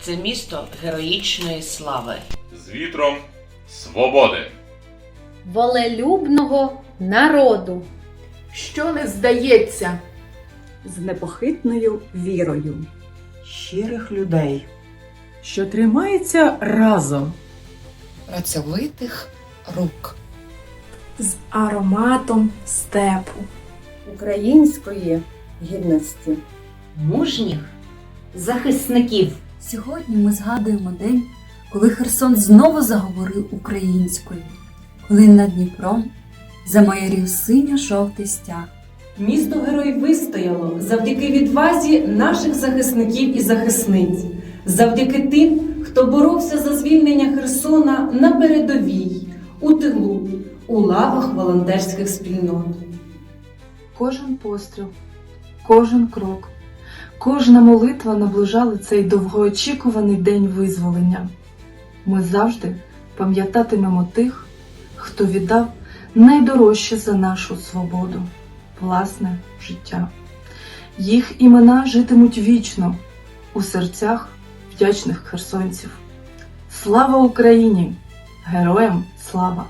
це місто героїчної слави. з вітром свободи. волелюбного народу. що не здається, з непохитною вірою. щирих людей. що тримається разом. працьовитих рук. з ароматом степу. Української гідності. мужніх захисників. Сьогодні ми згадуємо день, коли Херсон знову заговорив українською, коли над Дніпром замаярів синьо-жовтий стяг. Місто герой вистояло завдяки відвазі наших захисників і захисниць, завдяки тим, хто боровся за звільнення Херсона на передовій, у тилу, у лавах волонтерських спільнот. Кожен постріл, кожен крок, кожна молитва наближали цей довгоочікуваний день визволення. Ми завжди пам'ятатимемо тих, хто віддав найдорожче за нашу свободу власне життя. Їх імена житимуть вічно у серцях вдячних херсонців. Слава Україні! Героям слава!